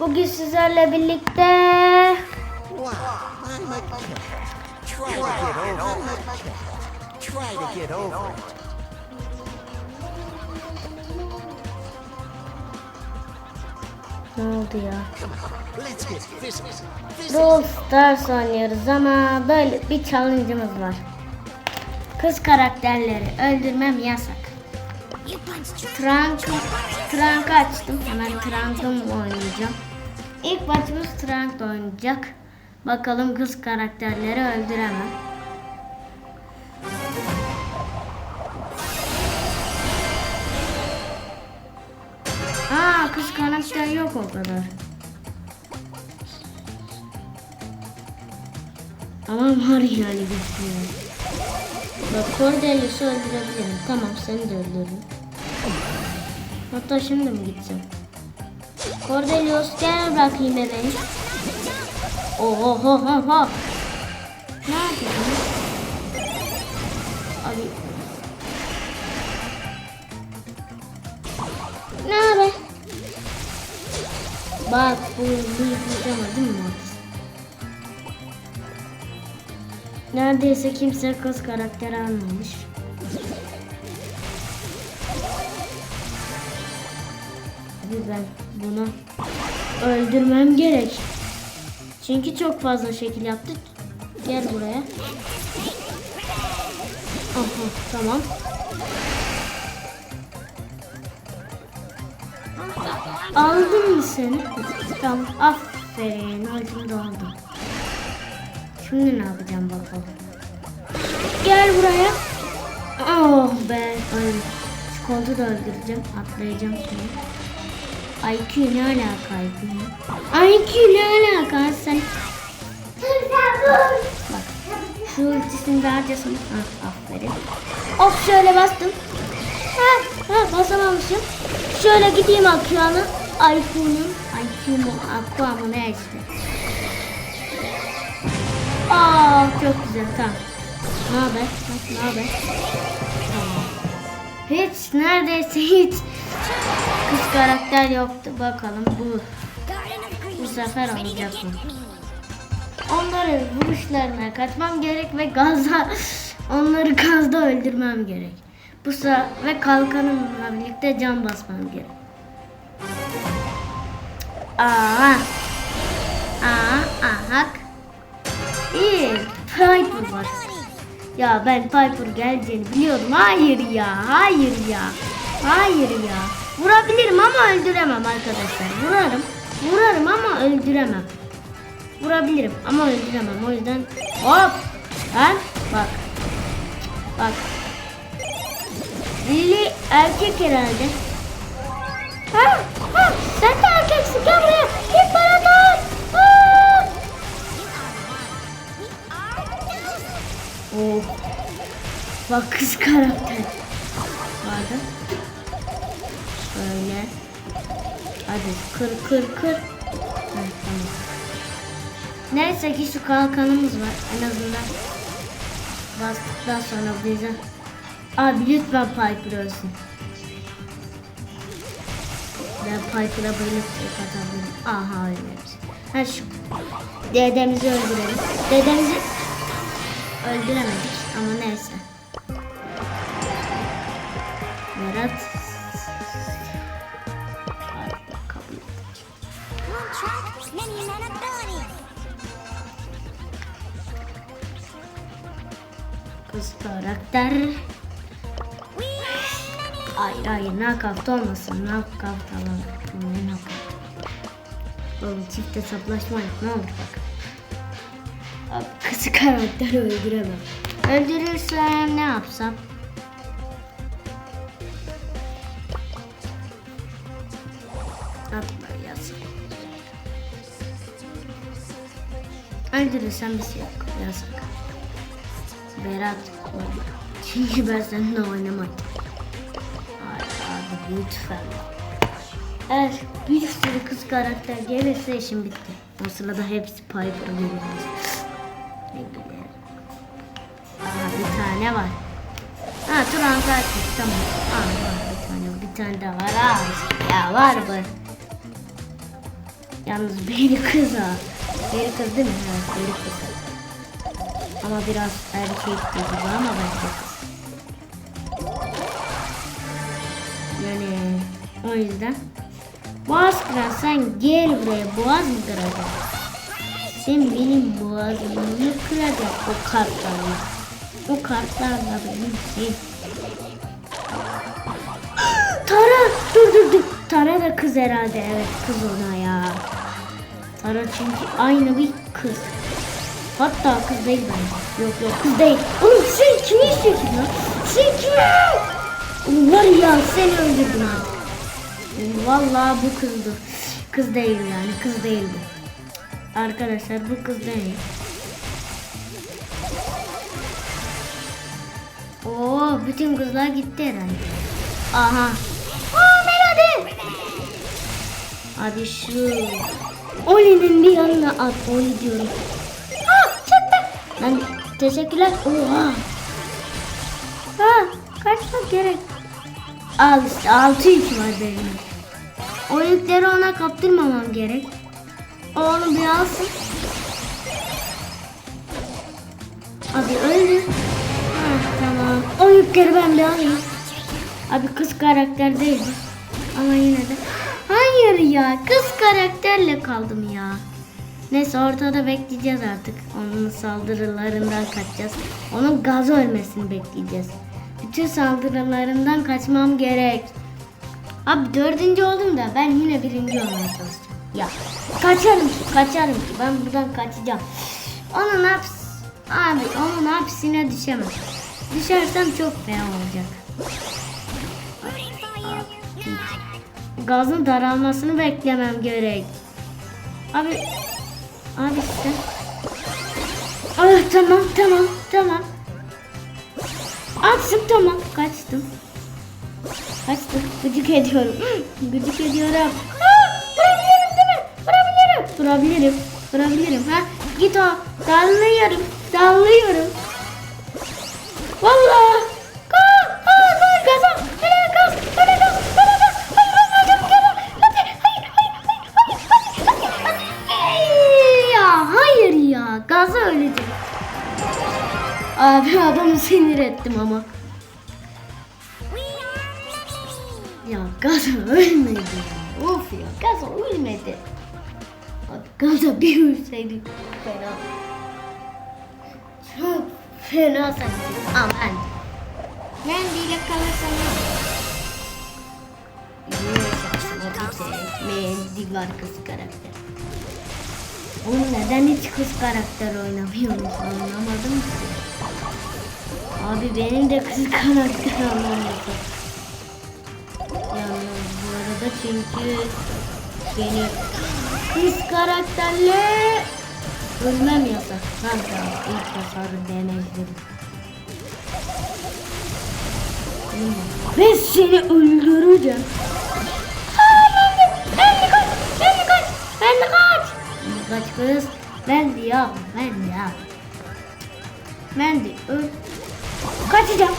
Bugün sizlerle birlikte ne oldu ya? Brawl Stars oynuyoruz ama böyle bir challenge'ımız var. Kız karakterleri öldürmem yasak. Trunk, Trunk açtım. Hemen Trunk'ımla oynayacağım. İlk maçımız Trunk'la oynayacak. Bakalım kız karakterleri öldüremem. Aa kız karakter yok o kadar. Ama var yani sürü. Bak Cordelius'u öldürebilirim. Tamam seni de öldürürüm. Hatta şimdi mi gitsem? Cordelius gel bakayım bebeğim. Oho ho ho ho. Ne yapıyorsun? Abi. Ne haber? Bak bu bu yıkayacağım değil mi Mortis? Neredeyse kimse kız karakter almamış. Ben bunu öldürmem gerek. Çünkü çok fazla şekil yaptık. Gel buraya. Aha tamam. Aldım mı seni? Tamam aferin da aldım. Şimdi ne yapacağım bakalım. Gel buraya. Oh be. Ay, koltuğu da öldüreceğim. Atlayacağım şimdi. IQ ne alaka IQ? IQ ne alaka sen? Bak. Şu ultisini harcasın. Ha, aferin. Of şöyle bastım. Ha, ha basamamışım. Şöyle gideyim Aqua'nın. IQ'nun. IQ mu? Aqua mı ne işte. Aa çok güzel tamam. Ne haber? Ne haber? Hiç neredeyse hiç kız karakter yoktu. Bakalım bu bu sefer olacak mı? Onların vuruşlarına kaçmam gerek ve gazda onları gazda öldürmem gerek. Bu sefer ve kalkanımla birlikte can basmam gerek. Aa. Aa, aha. İyi. Piper var. Ya ben Piper geleceğini biliyorum. Hayır ya. Hayır ya. Hayır ya. Vurabilirim ama öldüremem arkadaşlar. Vurarım. Vurarım ama öldüremem. Vurabilirim ama öldüremem. O yüzden hop. Ha? Bak. Bak. Lili erkek herhalde. Ha? Ha? Sen de erkeksin. Gel buraya. İmparator. Ha! Oh. Bak kız karakter. Vardı. Şöyle. Hadi kır kır kır. Evet, tamam. Neyse ki şu kalkanımız var. En azından bastıktan sonra bize. Abi lütfen Piper ölsün. Ben Piper'a bayılıp tek atabilirim. Aha ölmemiş. Ha şu dedemizi öldürelim. Dedemizi öldüremedik ama neyse. Berat karakter. Hayır hayır knockout olmasın. Knockout alalım. Knockout? Oğlum çift hesaplaşma yok. Ne olur bak. Abi kız karakteri öldüremem. Öldürürsem ne yapsam? Atma yazık. Öldürürsem bir şey yok. Yazık. Berat olma. Çünkü ben seninle oynamadım. Ay abi lütfen. Eğer bir sürü kız karakter gelirse işim bitti. O sırada hepsi Piper görüyoruz. Ne güzel. Aa bir tane var. Ha Turan kaçmış tamam. Aa var bir tane bir tane daha var. Aa ya var bu. Yalnız beni kız ha. Beni kız değil mi? Evet beni kız. Ama biraz erkek gibi ama bence kız. Yani o yüzden. Boğaz kıran sen gel buraya boğaz mı kıracaksın? Sen benim boğazımı kıracaksın o kartlarla. O kartlarla benim şey. Tara dur dur dur. Tara da kız herhalde evet kız ona ya. Tara çünkü aynı bir kız. Hatta kız değil bence. Yok yok kız değil. Oğlum sen kimi istiyorsun lan? Sen kimi? Oğlum var ya seni öldürdüm ha. Vallahi bu kızdı. Kız değil yani kız değil bu. Arkadaşlar bu kız değil. Oo bütün kızlar gitti herhalde. Aha. Aa Melody. Hadi şu. Oli'nin bir yanına at. Oli diyorum. Teşekkürler. Oha. Ha kaçmak gerek. Al işte 6 yük var benim. O yükleri ona kaptırmamam gerek. O onu bir alsın. Abi öldü. Ha, tamam. O yükleri ben bir alayım. Abi kız karakter değil. Ama yine de. Hayır ya kız karakterle kaldım ya. Neyse ortada bekleyeceğiz artık. Onun saldırılarından kaçacağız. Onun gaz ölmesini bekleyeceğiz. Bütün saldırılarından kaçmam gerek. Abi dördüncü oldum da ben yine birinci olmaya çalışacağım. Ya kaçarım ki kaçarım ki ben buradan kaçacağım. Onun haps abi onun hapsine düşemem. Düşersem çok fena olacak. Gazın daralmasını beklemem gerek. Abi abi işte. Ah tamam tamam tamam. Atsın tamam kaçtım. Kaçtım. Gıcık ediyorum. Gıcık ediyorum. Ha, vurabilirim değil mi? Vurabilirim. Vurabilirim. Vurabilirim. Ha, git o. Dallıyorum. Dallıyorum. Vallahi. Adamı sinir ettim ama. Ya Gaza ölmedi ya. Of ya Gaza ölmedi. Abi Gaza bir ölseydi fena. Çok fena sanki. Aman. Mendiyle kalırsan ne olur? Mendi var kız karakter. Oğlum neden hiç kız karakter oynamıyormuş anlamadım ki. Abi benim de kız karakter anlamadım. Yalnız bu arada çünkü beni kız karakterle ölmem yasak. Kanka ilk hasarı deneydim. Ben seni öldüreceğim. Ben de kaç. Kaç kız, ben de ya, ben de ya. Ben de öl. Kaçacağım.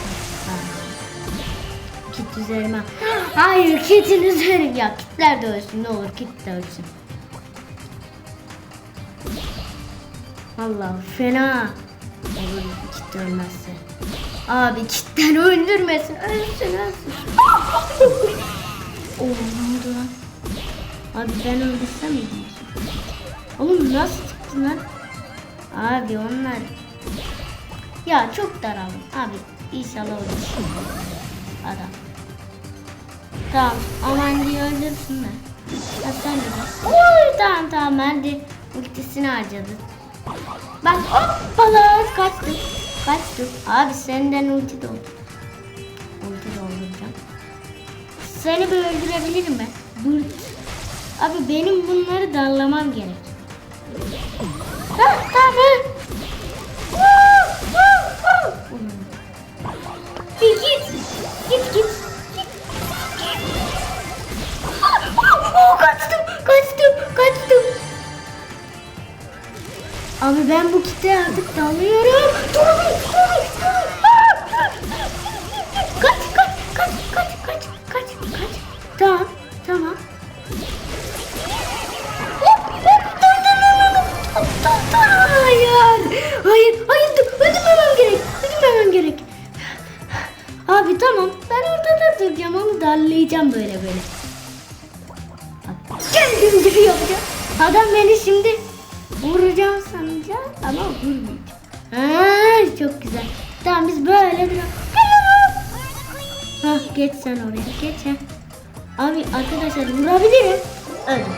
Kit üzerime. Hayır kitin üzerine. Ya kitler de ölsün ne olur kit de ölsün. Allah fena. Olur kit ölmezse. Abi kitten öldürmesin. Ölsün ölsün. Oğlum ne oldu lan? Abi ben öldürsem mi diyorsun? Oğlum nasıl çıktı lan? Abi onlar... Ya çok daralım. Abi inşallah olur. Adam. Tamam. Aman diye öldürsün de. Ya sen de. Oy tamam tamam ben de ultisini harcadım. Bak hoppala kaçtım. Kaçtım. Abi senden ulti doldu. Ulti dolduracağım. Seni bir öldürebilirim ben. Dur. Abi benim bunları darlamam gerek. Ha, tamam. Dalıyorum. Turgut, Turgut, Turgut. Ah! Kaç, kaç, kaç, kaç, kaç, kaç, kaç. Tamam, tamam. Hop, hop, dur, dur, dur, dur, dur, dur, hayır. Hayır, hayır, dur, ödümemem gerek, ödümemem gerek. Abi tamam, ben ortada duracağım, onu darlayacağım böyle böyle. Kendim gibi yapacağım. Adam beni şimdi vuracağım sanacak ama vurmayacak. Çok güzel. Tamam biz böyle bir... Hah geç sen oraya geç ha. Abi arkadaşlar vurabilirim. Öldüm.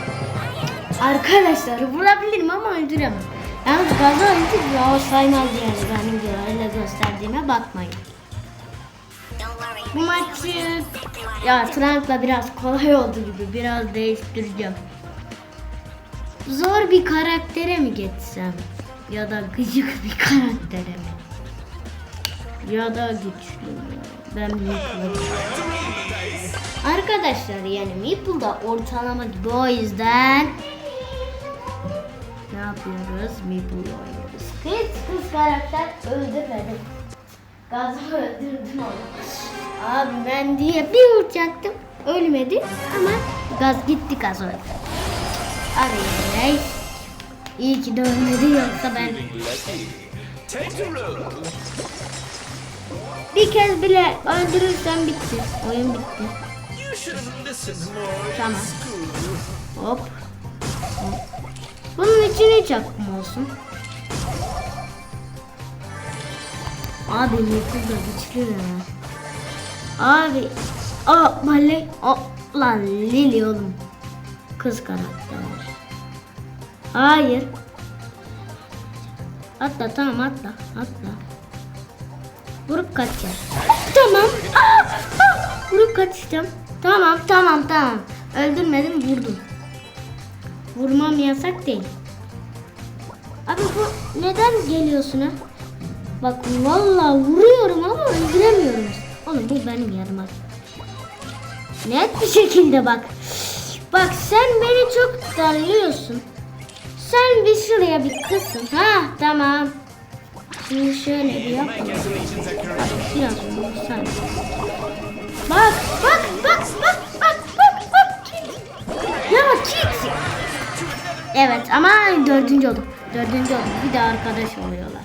Arkadaşlar vurabilirim ama öldüremem. Yalnız gaza öldü ya saymaz yani benim de öyle gösterdiğime bakmayın. Bu maçı ya Trump'la biraz kolay oldu gibi biraz değiştireceğim. Zor bir karaktere mi geçsem? Ya da gıcık bir karaktere mi? Ya da güçlü mü? Ben Meeple'ı Arkadaşlar yani Meeple da ortalama gibi o yüzden ne yapıyoruz? Meeple'la oynuyoruz. Kız kız karakter öldürmedim. Gazı öldürdüm onu. Abi ben diye bir vuracaktım. Ölmedi ama gaz gitti gaz öldü. Abi ney? İyi ki de ölmedi yoksa ben bir kez bile öldürürsem bitti. Oyun bitti. Tamam. Hop. Bunun için hiç aklım olsun. Abi Metin de güçlü ya. Abi. Aa Malek. Aa, lan Lili oğlum. Kız karakter. Hayır. Atla tamam atla. Atla. Vurup kaçacağım. Tamam. Vurup kaçacağım. Tamam tamam tamam. Öldürmedim vurdum. Vurmam yasak değil. Abi bu neden geliyorsun ha? Bak vallahi vuruyorum ama öldüremiyorum. Oğlum bu benim yarım. Net bir şekilde bak. Bak sen beni çok darlıyorsun. Sen bir şuraya bir kısın. Ha tamam. Şimdi şöyle bir yapalım. Biraz vursan. Bak bak bak bak bak bak bak. Ya kit. Evet ama dördüncü olduk. Dördüncü olduk. Bir de arkadaş oluyorlar.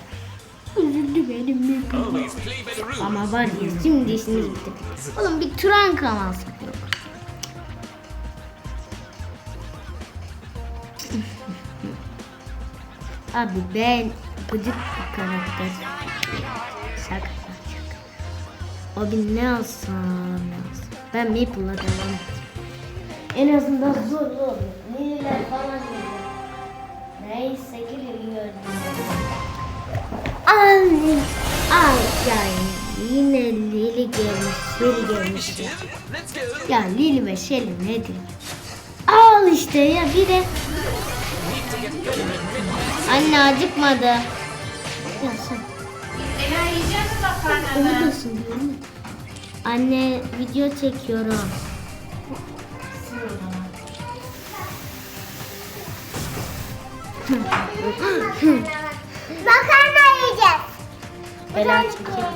Üzüldü benim rules. Ama var ya şimdi işiniz bitti. Oğlum bir Turan alsak yok. Abi ben gıcık bir karakter. Şaka şaka. Abi ne alsam ne alsam. Ben Maple'la devam. En azından zorlu oluyor. Lililer falan geliyor. Neyse Lili Al. Al yani yine Lili gelmiş. Lili gelmiş. Ya Lili ve Shelly nedir? Al işte ya bir de. Anne acıkmadı. Ya sen. Ela yiyecek misin makarnanı? Anne video çekiyorum. Makarna yiyeceğiz. Bela çekeyim.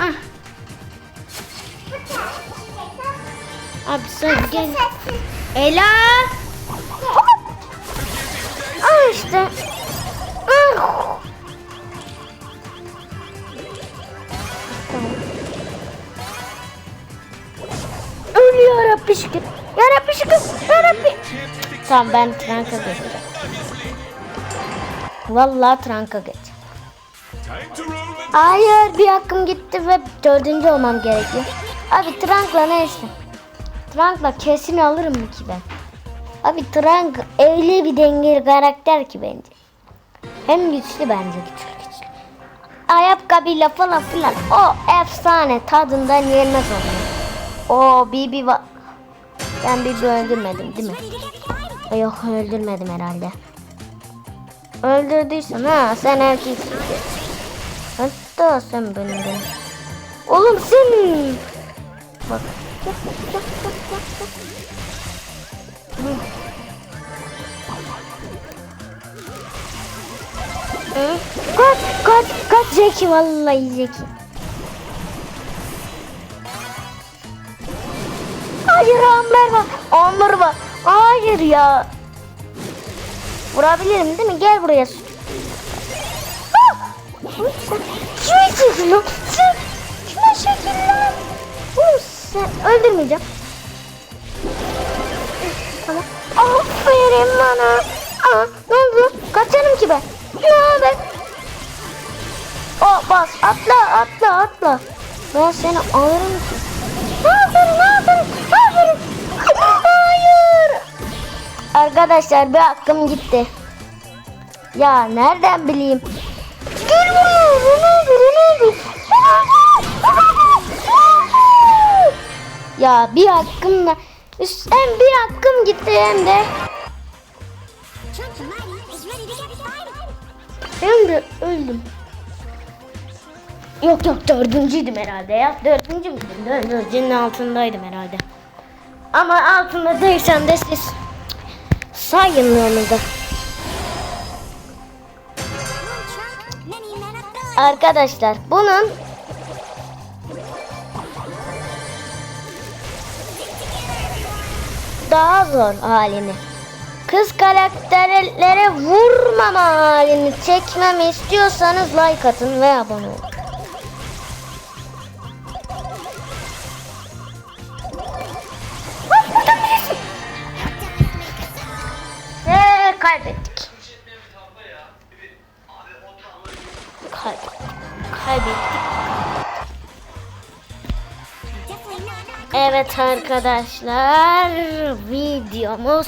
Ah. Abi sen gel. Ela. İşte. Ah. Ölüyor Rabbi şükür. Ya Rabbi şükür. Ya Rabbi. Tamam ben tranka geçeceğim. Vallahi tranka and Hayır bir hakkım gitti ve dördüncü olmam gerekiyor. Abi Trank'la neyse. Trank'la kesin alırım ki ben? Abi Trank öyle bir dengeli karakter ki bence. Hem güçlü bence güçlü güçlü. Ayakkabıyla falan filan o efsane tadından yenmez oluyor. O Bibi va... Ben Bibi öldürmedim değil mi? Yok öldürmedim herhalde. Öldürdüysen ha sen erkeksin. Hatta sen benim benim. Oğlum sen. Bak. Bak, bak, bak, bak, bak. Hı? Kaç kaç kaç Zeki vallahi Zeki. Hayır. Amber var. Hayır ya. Vurabilirim değil mi? Gel buraya. Kime çekiyor? Sen kime çekiyor lan? Oğlum Sen öldürmeyeceğim. Aferin bana. Aa, ne oldu? Kaçarım ki ben. Ne haber? O bas atla atla atla. Ben seni alırım ki. Aferin aferin aferin. Hayır. Arkadaşlar bir hakkım gitti. Ya nereden bileyim? Gel buraya. Ronaldo Ronaldo. Ya bir hakkım da Üst- hem bir hakkım gitti hem de hem de öldüm. Yok yok dördüncüydüm herhalde ya. Dördüncü müydüm? Dör- Dördüncünün altındaydım herhalde. Ama altında değilsem de siz sayın onu da. Arkadaşlar bunun daha zor halini. Kız karakterlere vurmama halini çekmemi istiyorsanız like atın ve abone olun. Evet arkadaşlar videomuz